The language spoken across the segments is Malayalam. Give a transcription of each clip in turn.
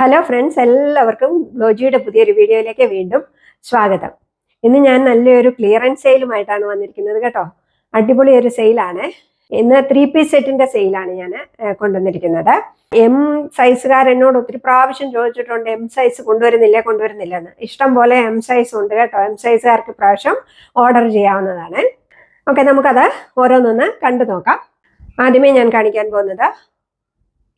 ഹലോ ഫ്രണ്ട്സ് എല്ലാവർക്കും ബ്ലോജിയുടെ പുതിയൊരു വീഡിയോയിലേക്ക് വീണ്ടും സ്വാഗതം. ഇന്ന് ഞാൻ നല്ലൊരു ക്ലിയറൻസ് സെയിലുമായിട്ടാണ് വന്നിരിക്കുന്നത് കേട്ടോ. അടിപൊളി ഒരു സെയിലാണ് ഇന്ന് ത്രീ പീസ് സെറ്റിന്റെ സെയിലാണ് ഞാൻ കൊണ്ടുവന്നിരിക്കുന്നത്. എം സൈസുകാർ എന്നോട് ഒത്തിരി പ്രാവശ്യം ചോദിച്ചിട്ടുണ്ട് എം സൈസ് കൊണ്ടുവരുന്നില്ല കൊണ്ടുവരുന്നില്ല എന്ന്. ഇഷ്ടം പോലെ എം സൈസ് ഉണ്ട് കേട്ടോ. എം സൈസുകാർക്ക് പ്രാവശ്യം ഓർഡർ ചെയ്യാവുന്നതാണ്. ഓക്കെ നമുക്കത് ഓരോന്നൊന്ന് കണ്ടു നോക്കാം. ആദ്യമേ ഞാൻ കാണിക്കാൻ പോകുന്നത്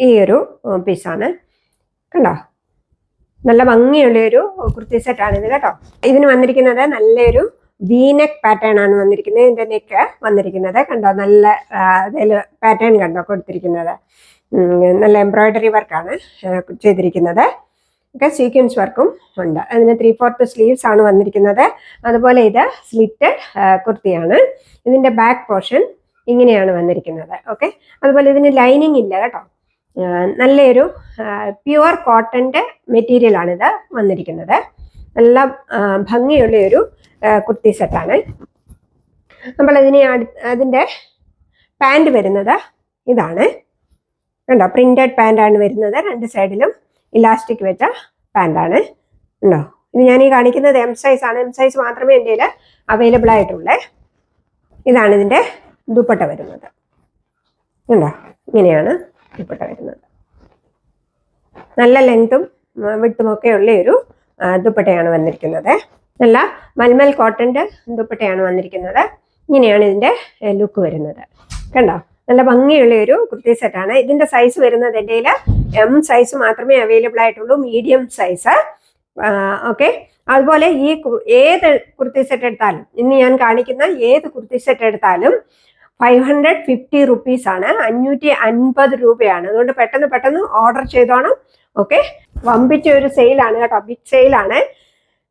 ഈ ഒരു പീസാണ് കണ്ടോ? നല്ല ഭംഗിയുള്ള ഒരു കുർത്തി സെറ്റാണ് ഇത് കേട്ടോ. ഇതിന് വന്നിരിക്കുന്നത് നല്ലൊരു വീനെക്ക് പാറ്റേൺ ആണ് വന്നിരിക്കുന്നത്. ഇതിന്റെ നെക്ക് വന്നിരിക്കുന്നത് കണ്ടോ? നല്ല അതിൽ പാറ്റേൺ കണ്ടോ? കൊടുത്തിരിക്കുന്നത്. നല്ല എംബ്രോയിഡറി വർക്കാണ് ചെയ്തിരിക്കുന്നത്. ഒക്കെ സീക്വൻസ് വർക്കും ഉണ്ട്. അതിന് ത്രീ ഫോർത്ത് സ്ലീവ്സ് ആണ് വന്നിരിക്കുന്നത്. അതുപോലെ ഇത് സ്ലിറ്റഡ് കുർത്തിയാണ്. ഇതിന്റെ ബാക്ക് പോർഷൻ ഇങ്ങനെയാണ് വന്നിരിക്കുന്നത്. ഓക്കെ? അതുപോലെ ഇതിന് ലൈനിങ് ഇല്ല കേട്ടോ. നല്ലൊരു പ്യുവർ കോട്ടന്റെ മെറ്റീരിയൽ ആണിത് വന്നിരിക്കുന്നത്. നല്ല ഭംഗിയുള്ള ഒരു കുർത്തി സെറ്റാണ് നമ്മൾ ഇതിനെ അതിന്റെ പാന്റ് വരുന്നത് ഇതാണ്. കണ്ടോ പ്രിന്റഡ് പാന്റാണ് വരുന്നത്. രണ്ട് സൈഡിലും ഇലാസ്റ്റിക് വെച്ച പാന്റാണ് ഉണ്ടോ ഇത് ഞാൻ ഈ കാണിക്കുന്നത് എം സൈസ് ആണ്. എം സൈസ് മാത്രമേ എന്റെ അവൈലബിൾ ആയിട്ടുള്ളേ. ഇതാണ് ഇതിന്റെ ദുപ്പട്ട വരുന്നത്. ഉണ്ടോ ഇങ്ങനെയാണ്. ദുപ്പട്ട വരുന്നത് നല്ല ലെങ്തും വിട്ടുമൊക്കെ ഉള്ള ഒരു ദുപ്പട്ടയാണ് വന്നിരിക്കുന്നത്. നല്ല മൽമൽ കോട്ടന്റെ ദുപ്പട്ടയാണ് വന്നിരിക്കുന്നത്. ഇങ്ങനെയാണ് ഇതിന്റെ ലുക്ക് വരുന്നത്. കണ്ടോ? നല്ല ഭംഗിയുള്ള ഒരു കുർത്തി സെറ്റാണ്. ഇതിന്റെ സൈസ് വരുന്നത് എന്റെ എം സൈസ് മാത്രമേ അവൈലബിൾ ആയിട്ടുള്ളൂ. മീഡിയം സൈസ് ഓക്കെ അതുപോലെ ഈ ഏത് കുർത്തി സെറ്റ് എടുത്താലും ഇന്ന് ഞാൻ കാണിക്കുന്ന ഏത് കുർത്തി സെറ്റ് എടുത്താലും ഫൈവ് ഹൺഡ്രഡ് ഫിഫ്റ്റി റുപ്പീസ് ആണ് അഞ്ഞൂറ്റി അൻപത് രൂപയാണ്. അതുകൊണ്ട് പെട്ടെന്ന് പെട്ടെന്ന് ഓർഡർ ചെയ്തോണം. ഓക്കെ? വമ്പിച്ച ഒരു സെയിലാണ് കേട്ടോ. ബിഗ് സെയിലാണ്.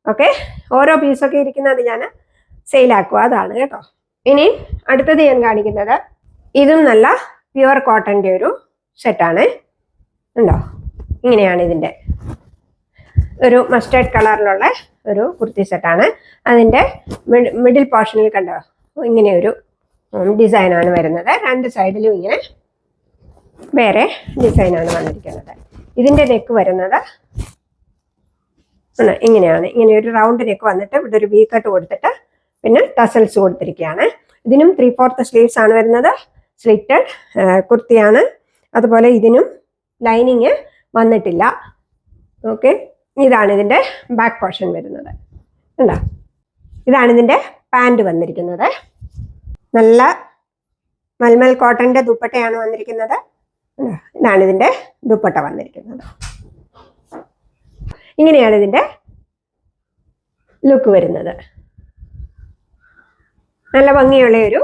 ഓക്കെ? ഓരോ പീസൊക്കെ ഇരിക്കുന്നത് ഞാൻ സെയിലാക്കുക. അതാണ് കേട്ടോ. ഇനി അടുത്തത് ഞാൻ കാണിക്കുന്നത്. ഇതും നല്ല പ്യുവർ കോട്ടന്റെ ഒരു സെറ്റാണ്. ഉണ്ടോ? ഇങ്ങനെയാണ് ഇതിന്റെ ഒരു മസ്റ്റേർഡ് കളറിലുള്ള ഒരു കുർത്തി സെറ്റാണ്. അതിന്റെ മിഡിൽ പോർഷനിൽ കണ്ടോ? ഇങ്ങനെ ഒരു ഡിസൈനാണ് വരുന്നത്. രണ്ട് സൈഡിലും ഇങ്ങനെ വേറെ ഡിസൈനാണ് വന്നിരിക്കുന്നത്. ഇതിന്റെ നെക്ക് വരുന്നത് ഇങ്ങനെയാണ്. ഇങ്ങനെ ഒരു റൗണ്ട് നെക്ക് വന്നിട്ട് ഇവിടെ ഒരു വി കട്ട് കൊടുത്തിട്ട് പിന്നെ ടസൽസ് കൊടുത്തിരിക്കുകയാണ്. ഇതിനും ത്രീ ഫോർത്ത് സ്ലീവ്സ് ആണ് വരുന്നത്. സ്ലിറ്റഡ് കുർത്തിയാണ്. അതുപോലെ ഇതിനും ലൈനിങ് വന്നിട്ടില്ല. ഓക്കെ ഇതാണ് ഇതിന്റെ ബാക്ക് പോർഷൻ വരുന്നത്. ഉണ്ടോ ഇതാണ് ഇതിന്റെ പാന്റ് വന്നിരിക്കുന്നത്. നല്ല മൽമൽ കോട്ടന്റെ ദുപ്പട്ടയാണ് വന്നിരിക്കുന്നത്? ഇതാണ് ഇതിന്റെ ദുപ്പട്ട വന്നിരിക്കുന്നത്. ഇങ്ങനെയാണ് ഇതിന്റെ ലുക്ക് വരുന്നത്. നല്ല ഭംഗിയുള്ള ഒരു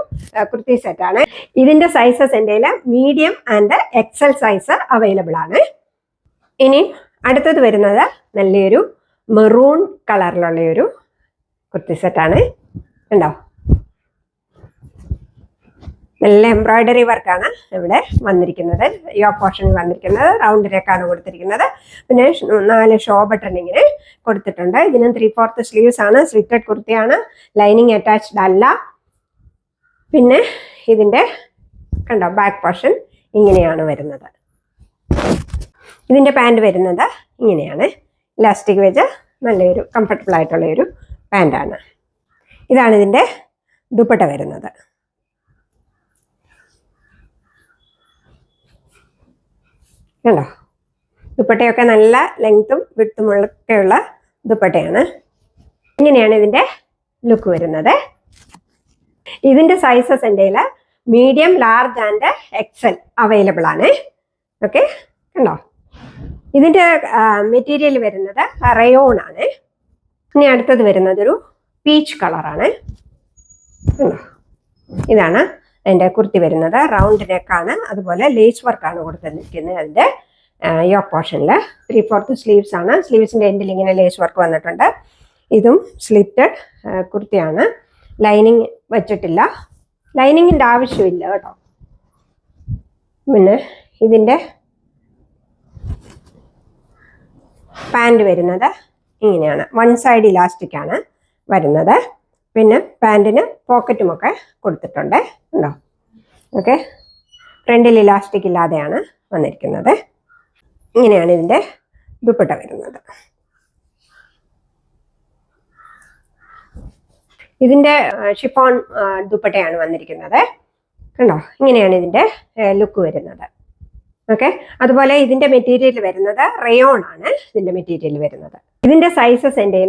കുർത്തി സെറ്റാണ് ഇതിന്റെ സൈസസ് എന്റെ medium and XL size available ആണ്. ഇനി അടുത്തത് വരുന്നത് നല്ലൊരു മെറൂൺ കളറിലുള്ള ഒരു കുർത്തി സെറ്റാണ് ഉണ്ടോ നല്ല എംബ്രോയ്ഡറി വർക്കാണ് ഇവിടെ വന്നിരിക്കുന്നത്. യോ പോർഷനിൽ വന്നിരിക്കുന്നത്. റൗണ്ടിലേക്കാണ് കൊടുത്തിരിക്കുന്നത്. പിന്നെ നാല് ഷോ ബട്ടൺ ഇങ്ങനെ കൊടുത്തിട്ടുണ്ട്. ഇതിനും ത്രീ ഫോർത്ത് സ്ലീവ്സ് ആണ്. സ്ലിറ്റഡ് കുർത്തിയാണ്. ലൈനിങ് അറ്റാച്ച്ഡ് അല്ല. പിന്നെ ഇതിന്റെ കണ്ടോ ബാക്ക് പോർഷൻ ഇങ്ങനെയാണ് വരുന്നത്. ഇതിന്റെ പാന്റ് വരുന്നത് ഇങ്ങനെയാണ്. ഇലാസ്റ്റിക് വെച്ച് നല്ലൊരു കംഫർട്ടബിൾ ആയിട്ടുള്ള ഒരു പാന്റാണ് ഇതാണ് ഇതിന്റെ ദുപ്പട്ട വരുന്നത്. കണ്ടോ? ദുപ്പട്ടയൊക്കെ നല്ല ലെങ്ത്തും വിട്ടുമുള്ളൊക്കെയുള്ള ദുപ്പട്ടയാണ്. ഇങ്ങനെയാണ് ഇതിന്റെ ലുക്ക് വരുന്നത്. ഇതിന്റെ സൈസസ് എന്റെ medium large and XL available ആണ്. ഓക്കെ കണ്ടോ? ഇതിന്റെ മെറ്റീരിയൽ വരുന്നത് റയോൺ ആണ്. ഇനി അടുത്തത് വരുന്നത് ഒരു പീച്ച് കളറാണ് ഇതാണ് അതിന്റെ കുർത്തി വരുന്നത് റൗണ്ട് നെക്കാണ്. അതുപോലെ ലേസ് വർക്കാണ് കൊടുത്തിരിക്കുന്നത് അതിന്റെ യോ പോർഷനിൽ. ത്രീ ഫോർത്ത് സ്ലീവ്സ് ആണ്. സ്ലീവ്സിന്റെ എൻഡിൽ ഇങ്ങനെ ലേസ് വർക്ക് വന്നിട്ടുണ്ട്. ഇതും സ്ലിറ്റഡ് കുർത്തിയാണ്. ലൈനിങ് വെച്ചിട്ടില്ല. ലൈനിങ്ങിന്റെ ആവശ്യമില്ല കേട്ടോ. പിന്നെ ഇതിന്റെ പാന്റ് വരുന്നത് ഇങ്ങനെയാണ്. വൺ സൈഡ് ഇലാസ്റ്റിക് ആണ് വരുന്നത്. പിന്നെ പാന്റിന് പോക്കറ്റുമൊക്കെ കൊടുത്തിട്ടുണ്ട് ഉണ്ടോ? ഓക്കെ. ഫ്രണ്ടിൽ ഇലാസ്റ്റിക് ഇല്ലാതെയാണ് വന്നിരിക്കുന്നത്. ഇങ്ങനെയാണ് ഇതിന്റെ ദുപ്പട്ട വരുന്നത്. ഇതിന്റെ ഷിഫോൺ ദുപ്പട്ടയാണ് വന്നിരിക്കുന്നത്. കണ്ടോ? ഇങ്ങനെയാണ് ഇതിന്റെ ലുക്ക് വരുന്നത്. ഓക്കെ. അതുപോലെ ഇതിന്റെ മെറ്റീരിയൽ വരുന്നത് റയോൺ ആണ് ഇതിന്റെ മെറ്റീരിയൽ വരുന്നത്. ഇതിന്റെ സൈസസ് എന്റെ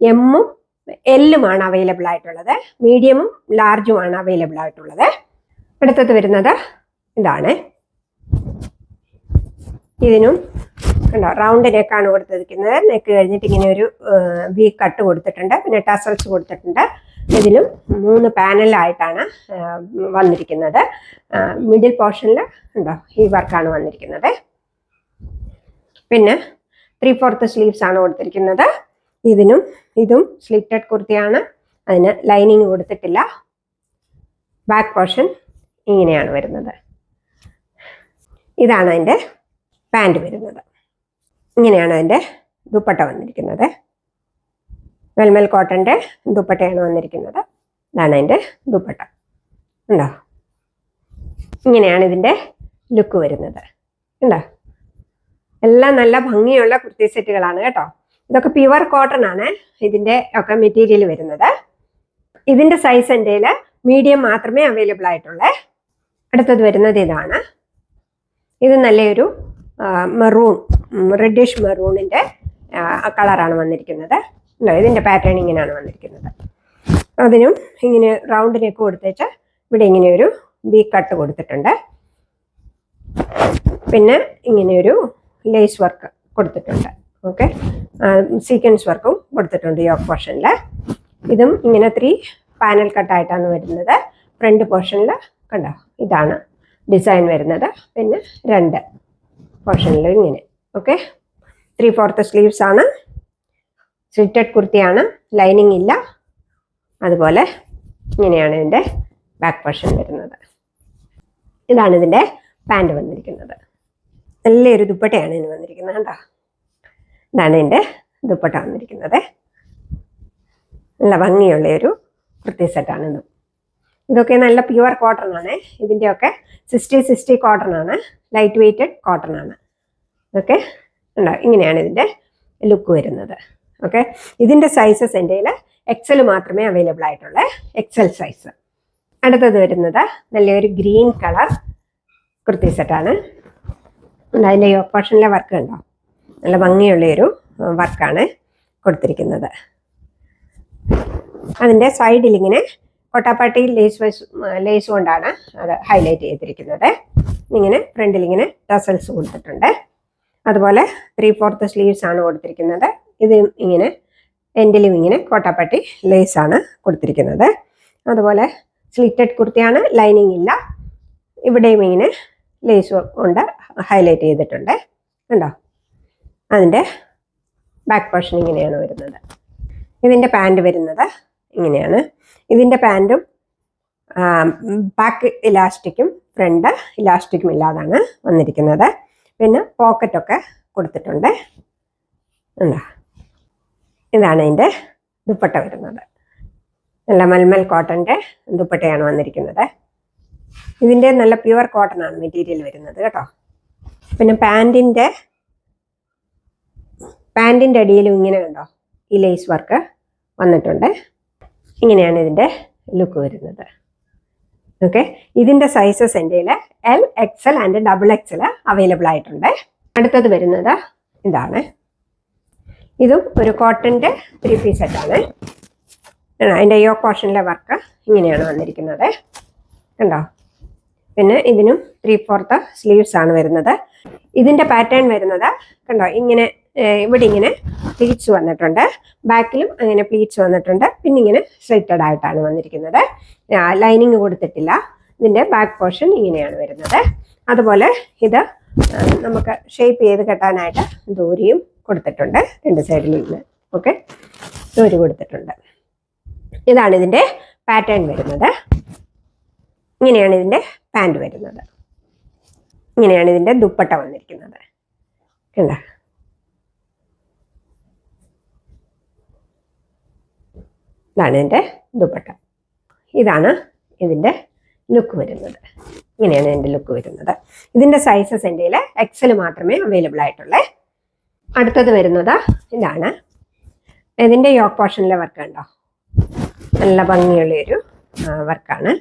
എമ്മും എല്ലുമാണ് അവൈലബിൾ ആയിട്ടുള്ളത്. മീഡിയമും ലാർജുമാണ് അവൈലബിൾ ആയിട്ടുള്ളത്. അടുത്തത് വരുന്നത് ഇതാണ്. ഇതിനും കണ്ടോ റൗണ്ട് നെക്കാണ് കൊടുത്തിരിക്കുന്നത്. നെക്ക് കഴിഞ്ഞിട്ട് ഇങ്ങനെ ഒരു വി കട്ട് കൊടുത്തിട്ടുണ്ട്. പിന്നെ ടസൽസ് കൊടുത്തിട്ടുണ്ട്. ഇതിലും മൂന്ന് പാനലായിട്ടാണ് വന്നിരിക്കുന്നത്. മിഡിൽ പോർഷനിൽ ഉണ്ടോ ഈ വർക്കാണ് വന്നിരിക്കുന്നത്. പിന്നെ ത്രീ ഫോർത്ത് സ്ലീവ്സ് ആണ് കൊടുത്തിരിക്കുന്നത്. ഇതിനും ഇതും സ്ലിറ്റഡ് കുർത്തിയാണ്. അതിന് ലൈനിങ് കൊടുത്തിട്ടില്ല. ബാക്ക് പോർഷൻ ഇങ്ങനെയാണ് വരുന്നത്. ഇതാണ് അതിന്റെ പാന്റ് വരുന്നത്. ഇങ്ങനെയാണ് അതിന്റെ ദുപ്പട്ട വന്നിരിക്കുന്നത്. വെൽമൽ കോട്ടന്റെ ദുപ്പട്ടയാണ് വന്നിരിക്കുന്നത്. ഇതാണ് അതിന്റെ ദുപ്പട്ട. ഉണ്ടോ? ഇങ്ങനെയാണ് ഇതിന്റെ ലുക്ക് വരുന്നത്. ഉണ്ടോ? എല്ലാം നല്ല ഭംഗിയുള്ള കുർത്തി സെറ്റുകളാണ് കേട്ടോ. ഇതൊക്കെ പ്യുവർ കോട്ടൺ ആണ്. ഇതിന്റെ ഒക്കെ മെറ്റീരിയൽ വരുന്നത്. ഇതിന്റെ സൈസ് എന്റെ മീഡിയം മാത്രമേ അവൈലബിൾ ആയിട്ടുള്ളേ. അടുത്തത് വരുന്നത് ഇതാണ്. ഇത് നല്ലൊരു മെറൂൺ റെഡിഷ് മെറൂണിന്റെ കളറാണ് വന്നിരിക്കുന്നത്. ഇതിന്റെ പാറ്റേൺ ഇങ്ങനെയാണ് വന്നിരിക്കുന്നത്. അതിനും ഇങ്ങനെ റൗണ്ട് നെക്ക് കൊടുത്തേച്ച് ഇവിടെ ഇങ്ങനെ ഒരു ബി കട്ട് കൊടുത്തിട്ടുണ്ട്. പിന്നെ ഇങ്ങനെയൊരു ലേസ് വർക്ക് കൊടുത്തിട്ടുണ്ട്. ഓക്കെ സീക്വൻസ് വർക്കും കൊടുത്തിട്ടുണ്ട് ഈ പോർഷനിൽ ഇതും ഇങ്ങനെ ത്രീ പാനൽ കട്ടായിട്ടാണ് വരുന്നത്. ഫ്രണ്ട് പോർഷനിൽ കണ്ടോ? ഇതാണ് ഡിസൈൻ വരുന്നത്. പിന്നെ രണ്ട് പോർഷനിൽ ഇങ്ങനെ. ഓക്കെ ത്രീ ഫോർത്ത് സ്ലീവ്സ് ആണ്. സ്ലിറ്റഡ് കുർത്തിയാണ്. ലൈനിങ് ഇല്ല. അതുപോലെ ഇങ്ങനെയാണ് ഇതിന്റെ ബാക്ക് പോർഷൻ വരുന്നത്. ഇതാണ് ഇതിന്റെ പാന്റ് വന്നിരിക്കുന്നത്. നല്ലൊരു ദുപ്പട്ടയാണ് ഇതിന് വന്നിരിക്കുന്നത്. കണ്ടോ? ഇതാണ് എന്റെ ദുപ്പട്ട വന്നിരിക്കുന്നത്. നല്ല ഭംഗിയുള്ള ഒരു കുർത്തി സെറ്റാണ് ഇത്. ഇതൊക്കെ നല്ല പ്യുവർ കോട്ടൺ ആണ്. ഇതിന്റെയൊക്കെ സിക്സ്റ്റി സിക്സ്റ്റി കോട്ടൺ ആണ്. ലൈറ്റ് വെയ്റ്റഡ് കോട്ടൺ ആണ്. ഓക്കെ ഉണ്ടോ? ഇങ്ങനെയാണ് ഇതിന്റെ ലുക്ക് വരുന്നത്. ഓക്കെ ഇതിന്റെ സൈസസ് എന്റെ എക്സൽ മാത്രമേ അവൈലബിൾ ആയിട്ടുള്ളൂ. എക്സൽ സൈസ് അടുത്തത് വരുന്നത് നല്ലൊരു ഗ്രീൻ കളർ കുർത്തി സെറ്റാണ് അതിന്റെ പോർഷനിലെ വർക്ക് ഉണ്ടോ? നല്ല ഭംഗിയുള്ളൊരു വർക്കാണ് കൊടുത്തിരിക്കുന്നത്. അതിന്റെ സൈഡിൽ ഇങ്ങനെ കൊട്ടാപ്പാട്ടി ലേസ് വൈസ് ലേസ് കൊണ്ടാണ് അത് ഹൈലൈറ്റ് ചെയ്തിരിക്കുന്നത്. ഇങ്ങനെ ഫ്രണ്ടിൽ ഇങ്ങനെ ടസൽസ് കൊടുത്തിട്ടുണ്ട്. അതുപോലെ ത്രീ ഫോർത്ത് സ്ലീവ്സ് ആണ് കൊടുത്തിരിക്കുന്നത്. ഇത് ഇങ്ങനെ എൻഡിലും ഇങ്ങനെ കോട്ടാപ്പട്ടി ലേസ് ആണ് കൊടുത്തിരിക്കുന്നത്. അതുപോലെ സ്ലിറ്റഡ് കുർത്തിയാണ് ലൈനിങ് ഇല്ല. ഇവിടെയും ഇങ്ങനെ ലേസ് കൊണ്ട് ഹൈലൈറ്റ് ചെയ്തിട്ടുണ്ട്. കണ്ടോ? അതിന്റെ ബാക്ക് പോർഷൻ ഇങ്ങനെയാണ് വരുന്നത്. ഇതിന്റെ പാന്റ് വരുന്നത് ഇങ്ങനെയാണ്. ഇതിന്റെ പാന്റും ബാക്ക് ഇലാസ്റ്റിക്കും ഫ്രണ്ട് ഇലാസ്റ്റിക്കും ഇല്ലാതാണ് വന്നിരിക്കുന്നത്. പിന്നെ പോക്കറ്റൊക്കെ കൊടുത്തിട്ടുണ്ട്. എന്താ ഇതാണ് ഇതിന്റെ ദുപ്പട്ട വരുന്നത്. നല്ല മൽമൽ കോട്ടന്റെ ദുപ്പട്ടയാണ് വന്നിരിക്കുന്നത്. ഇതിന്റെ നല്ല പ്യുവർ കോട്ടൺ ആണ് മെറ്റീരിയൽ വരുന്നത് കേട്ടോ. പിന്നെ പാന്റിന്റെ പാന്റിന്റെ അടിയിലും ഇങ്ങനെ കണ്ടോ? ഈ ലേസ് വർക്ക് വന്നിട്ടുണ്ട്. ഇങ്ങനെയാണ് ഇതിന്റെ ലുക്ക് വരുന്നത്. ഓക്കെ ഇതിന്റെ സൈസസ് എന്റെ L XL and double XL available ആയിട്ടുണ്ട്. അടുത്തത് വരുന്നത് ഇതാണ്. ഇതും ഒരു കോട്ടന്റെ ത്രീ പീസ് സെറ്റാണ് അതിന്റെ യോ പോർഷനിലെ വർക്ക് ഇങ്ങനെയാണ് വന്നിരിക്കുന്നത്. കണ്ടോ? പിന്നെ ഇതിനും ത്രീ ഫോർത്ത് സ്ലീവ്സ് ആണ് വരുന്നത്. ഇതിന്റെ പാറ്റേൺ വരുന്നത് കണ്ടോ? ഇങ്ങനെ ഇവിടെ ഇങ്ങനെ പ്ലീറ്റ്സ് വന്നിട്ടുണ്ട്. ബാക്കിലും അങ്ങനെ പ്ലീറ്റ്സ് വന്നിട്ടുണ്ട്. പിന്നെ ഇങ്ങനെ സ്ട്രൈറ്റഡ് ആയിട്ടാണ് വന്നിരിക്കുന്നത്. ലൈനിങ് കൊടുത്തിട്ടില്ല. ഇതിന്റെ ബാക്ക് പോർഷൻ ഇങ്ങനെയാണ് വരുന്നത്. അതുപോലെ ഇത് നമുക്ക് ഷേപ്പ് ചെയ്ത് കെട്ടാനായിട്ട് ദൂരിയും കൊടുത്തിട്ടുണ്ട്. രണ്ട് സൈഡിൽ നിന്ന് ഓക്കെ? ദൂരി കൊടുത്തിട്ടുണ്ട്. ഇതാണ് ഇതിന്റെ പാറ്റേൺ വരുന്നത്. ഇങ്ങനെയാണ് ഇതിന്റെ പാന്റ് വരുന്നത്. ഇങ്ങനെയാണ് ഇതിന്റെ ദുപ്പട്ട വന്നിരിക്കുന്നത്. കണ്ട? ഇതാണ് എന്റെ ദുപ്പട്ട. ഇതാണ് ഇതിന്റെ ലുക്ക് വരുന്നത്. ഇങ്ങനെയാണ് എന്റെ ലുക്ക് വരുന്നത്. ഇതിന്റെ സൈസസ് എന്റെ എക്സൽ മാത്രമേ അവൈലബിൾ ആയിട്ടുള്ളേ. അടുത്തത് വരുന്നത് ഇതാണ്. ഇതിന്റെ യോക്ക് പോർഷനിലെ വർക്ക് ഉണ്ടോ നല്ല ഭംഗിയുള്ള ഒരു വർക്കാണ്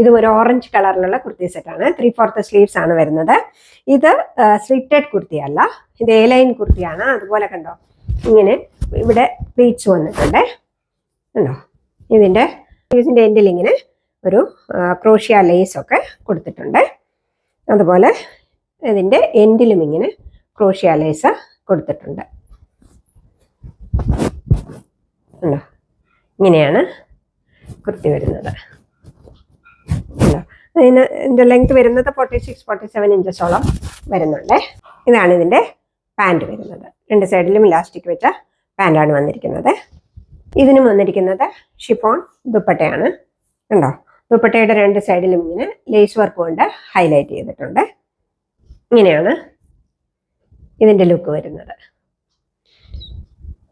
ഇത് ഒരു ഓറഞ്ച് കളറിലുള്ള കുർത്തി സെറ്റാണ് ത്രീ ഫോർത്ത് സ്ലീവ്സ് ആണ് വരുന്നത്. ഇത് സ്ലിറ്റഡ് കുർത്തിയല്ല ഇത് എ ലൈൻ കുർത്തിയാണ്. അതുപോലെ കണ്ടോ? ഇങ്ങനെ ഇവിടെ പ്ലീറ്റ്സ് വന്നിട്ടുണ്ട്. കണ്ടോ ഇതിന്റെ ഇതിന്റെ എൻഡിൽ ഇങ്ങനെ ഒരു ക്രോഷ്യ ലേസൊക്കെ കൊടുത്തിട്ടുണ്ട്. അതുപോലെ ഇതിന്റെ എൻഡിലും ഇങ്ങനെ ക്രോഷ്യ ലേസ് കൊടുത്തിട്ടുണ്ട്. ഉണ്ടോ? ഇങ്ങനെയാണ് കുർത്തി വരുന്നത്. ഉണ്ടോ? അതിന് ഇതിന്റെ ലെങ്ത് വരുന്നത് ഫോർട്ടി സിക്സ് ഫോർട്ടി സെവൻ ഇഞ്ചസോളം വരുന്നുണ്ട്. ഇതാണ് ഇതിന്റെ പാന്റ് വരുന്നത്. രണ്ട് സൈഡിലും ഇലാസ്റ്റിക് വെച്ച പാന്റാണ് വന്നിരിക്കുന്നത്. ഇതിനും വന്നിരിക്കുന്നത് ഷിഫോൺ ദുപ്പട്ടയാണ്. കണ്ടോ? ദുപ്പട്ടയുടെ രണ്ട് സൈഡിലും ഇങ്ങനെ ലേസ് വർക്ക് കൊണ്ട് ഹൈലൈറ്റ് ചെയ്തിട്ടുണ്ട്. ഇങ്ങനെയാണ് ഇതിന്റെ ലുക്ക് വരുന്നത്.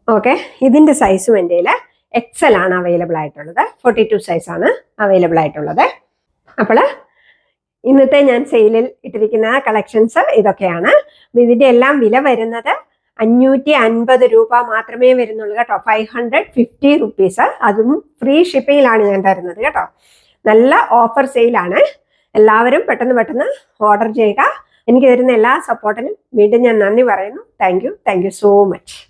ഓക്കെ. ഇതിന്റെ സൈസും എന്റെ എക്സൽ ആണ് അവൈലബിൾ ആയിട്ടുള്ളത്. ഫോർട്ടി ടു സൈസാണ് അവൈലബിൾ ആയിട്ടുള്ളത്. അപ്പോൾ ഇന്നത്തെ ഞാൻ സെയിലിൽ ഇട്ടിരിക്കുന്ന കളക്ഷൻസ് ഇതൊക്കെയാണ്. ഇതിന്റെ എല്ലാം വില വരുന്നത് അഞ്ഞൂറ്റി അൻപത് രൂപ മാത്രമേ വരുന്നുള്ളൂ കേട്ടോ. Five hundred fifty rupees. അതും ഫ്രീ ഷിപ്പിങ്ങിലാണ് ഞാൻ തരുന്നത് കേട്ടോ. നല്ല ഓഫർ സെയിലാണ്. എല്ലാവരും പെട്ടെന്ന് പെട്ടെന്ന് ഓർഡർ ചെയ്യുക. എനിക്ക് തരുന്ന എല്ലാ സപ്പോർട്ടിനും വീണ്ടും ഞാൻ നന്ദി പറയുന്നു. Thank you. Thank you so much.